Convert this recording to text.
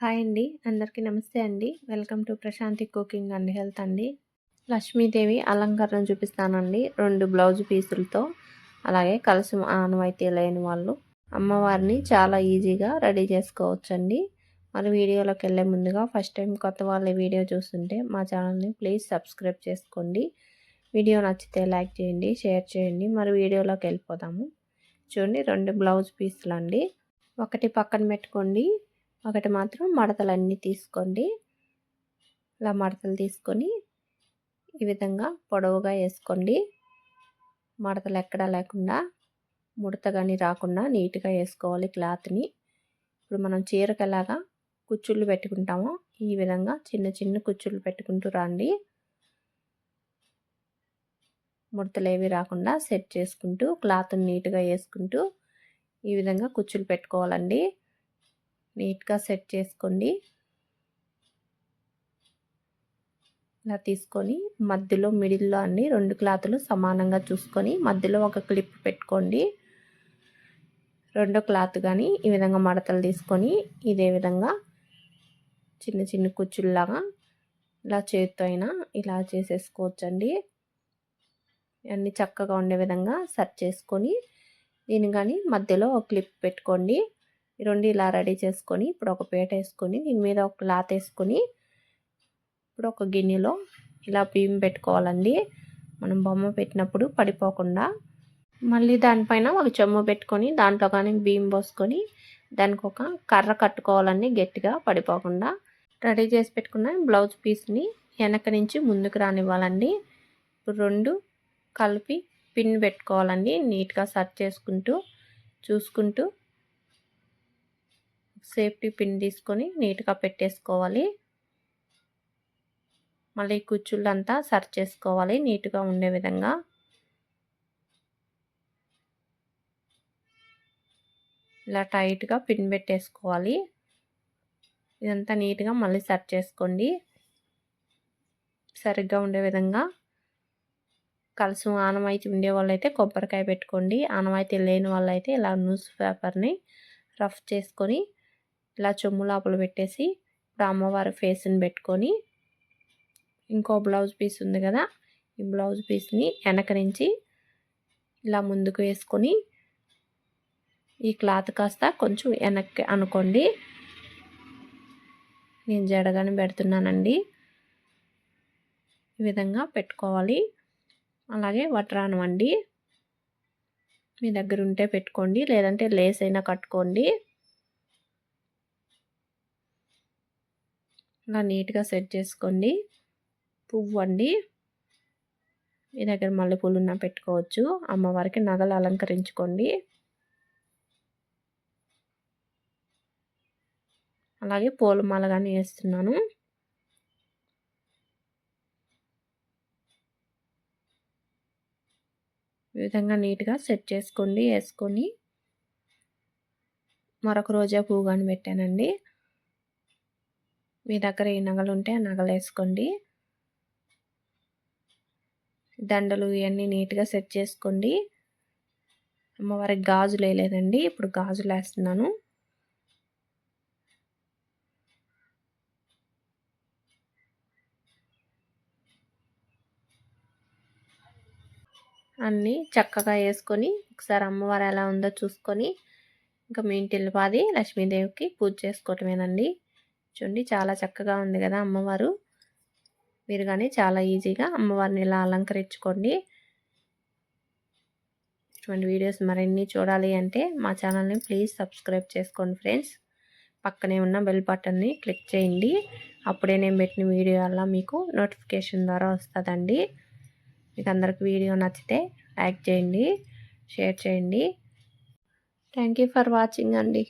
Hi అండి. అందరికీ నమస్తే అండి. Welcome to Prashanthi cooking and health అండి. లక్ష్మీదేవి అలంకరణ చూపిస్తానండి. రెండు బ్లౌజ్ పీసులతో. అలాగే కలిసి ఆనవాయితీ లేని వాళ్ళు. అమ్మవారిని చాలా ఈజీగా రెడీ చేసుకోవచ్చండి. మరి వీడియోలోకి వెళ్ళే ముందుగా ఫస్ట్ టైం కొత్త వాళ్ళ వీడియో చూస్తుంటే మా ఛానల్ని ప్లీజ్ సబ్స్క్రైబ్ చేసుకోండి. వీడియో నచ్చితే లైక్ చేయండి షేర్ చేయండి. మరి వీడియోలోకి వెళ్ళిపోదాము. చూడండి రెండు బ్లౌజ్ పీసులు అండి ఒకటి పక్కన పెట్టుకోండి. ఒకటి మాత్రం మడతలన్నీ తీసుకోండి. ఇలా మడతలు తీసుకొని ఈ విధంగా పొడవుగా వేసుకోండి. మడతలు ఎక్కడా లేకుండా ముడత కానీ రాకుండా నీట్గా వేసుకోవాలి క్లాత్ని. ఇప్పుడు మనం చీరకు ఎలాగా కుచ్చుళ్ళు పెట్టుకుంటామో ఈ విధంగా చిన్న చిన్న కుచ్చుళ్ళు పెట్టుకుంటూ రండి. ముడతలు ఏవి రాకుండా సెట్ చేసుకుంటూ క్లాత్ని నీట్గా వేసుకుంటూ ఈ విధంగా కుచ్చులు పెట్టుకోవాలండి. నీట్గా సెట్ చేసుకోండి. ఇలా తీసుకొని మధ్యలో మిడిల్లో అన్ని రెండు క్లాతులు సమానంగా చూసుకొని మధ్యలో ఒక క్లిప్ పెట్టుకోండి. రెండో క్లాత్ కానీ ఈ విధంగా మడతలు తీసుకొని ఇదే విధంగా చిన్న చిన్న కుచ్చుల్లాగా ఇలా చేతితో అయినా ఇలా చేసేసుకోవచ్చండి. అన్నీ చక్కగా ఉండే విధంగా సెట్ చేసుకొని దీని కానీ మధ్యలో ఒక క్లిప్ పెట్టుకోండి. రెండు ఇలా రెడీ చేసుకొని ఇప్పుడు ఒక పేట వేసుకొని దీని మీద ఒక క్లాత్ వేసుకొని ఇప్పుడు ఒక గిన్నెలో ఇలా బియ్యం పెట్టుకోవాలండి. మనం బొమ్మ పెట్టినప్పుడు పడిపోకుండా మళ్ళీ దానిపైన ఒక చెమ్ము పెట్టుకొని దాంట్లో కానీ బియ్యం పోసుకొని దానికి ఒక కర్ర కట్టుకోవాలండి గట్టిగా పడిపోకుండా. రెడీ చేసి పెట్టుకున్న బ్లౌజ్ పీస్ని వెనక నుంచి ముందుకు రానివ్వాలండి. ఇప్పుడు రెండు కలిపి పిన్ పెట్టుకోవాలండి నీట్గా సర్చ్ చేసుకుంటూ చూసుకుంటూ. సేఫ్టీ పిన్ తీసుకొని నీట్గా పెట్టేసుకోవాలి. మళ్ళీ కుచ్చుళ్ళంతా సర్చ్ చేసుకోవాలి నీట్గా ఉండే విధంగా. ఇలా టైట్గా పిన్ పెట్టేసుకోవాలి. ఇదంతా నీట్గా మళ్ళీ సర్చ్ చేసుకోండి. సరిగ్గా ఉండే విధంగా. కలుసు ఆనవాయితీ ఉండే వాళ్ళైతే కొబ్బరికాయ పెట్టుకోండి. ఆనవాయితీ లేని వాళ్ళైతే ఇలా న్యూస్ పేపర్ని రఫ్ చేసుకొని ఇలా చెమ్ము లోపల పెట్టేసి ఇప్పుడు అమ్మవారి ఫేస్ని పెట్టుకొని ఇంకో బ్లౌజ్ పీస్ ఉంది కదా ఈ బ్లౌజ్ పీస్ని వెనక నుంచి ఇలా ముందుకు వేసుకొని ఈ క్లాత్ కాస్త కొంచెం వెనక్కి అనుకోండి. నేను జడగానే పెడుతున్నానండి. ఈ విధంగా పెట్టుకోవాలి. అలాగే వట్రానం అండి. మీ దగ్గర ఉంటే పెట్టుకోండి లేదంటే లేస్ అయినా కట్టుకోండి. ఇలా నీట్గా సెట్ చేసుకోండి. పువ్వు అండి. మీ దగ్గర మల్లెపూలు ఉన్న పెట్టుకోవచ్చు. అమ్మవారికి నగలు అలంకరించుకోండి. అలాగే పూలమాల కానీ వేస్తున్నాను. ఈ విధంగా నీట్గా సెట్ చేసుకోండి వేసుకొని. మరొక రోజా పువ్వు కానీ పెట్టానండి. మీ దగ్గర ఏ నగలు ఉంటే ఆ నగలు వేసుకోండి. దండలు ఇవన్నీ నీట్గా సెట్ చేసుకోండి. అమ్మవారికి గాజులు వేయలేదండి. ఇప్పుడు గాజులు వేస్తున్నాను. అన్నీ చక్కగా వేసుకొని ఒకసారి అమ్మవారు ఎలా ఉందో చూసుకొని ఇంకా మీ ఇంటి పాది లక్ష్మీదేవికి పూజ చేసుకోవటమేనండి. చూడండి చాలా చక్కగా ఉంది కదా అమ్మవారు. మీరు కానీ చాలా ఈజీగా అమ్మవారిని ఇలా అలంకరించుకోండి. ఇటువంటి వీడియోస్ మరిన్ని చూడాలి అంటే మా ఛానల్ని ప్లీజ్ సబ్స్క్రైబ్ చేసుకోండి ఫ్రెండ్స్. పక్కనే ఉన్న బెల్ బటన్ని క్లిక్ చేయండి. అప్పుడే నేను పెట్టిన వీడియో అలా మీకు నోటిఫికేషన్ ద్వారా వస్తుందండి. మీకు అందరికి వీడియో నచ్చితే లైక్ చేయండి షేర్ చేయండి. థ్యాంక్ ఫర్ వాచింగ్ అండి.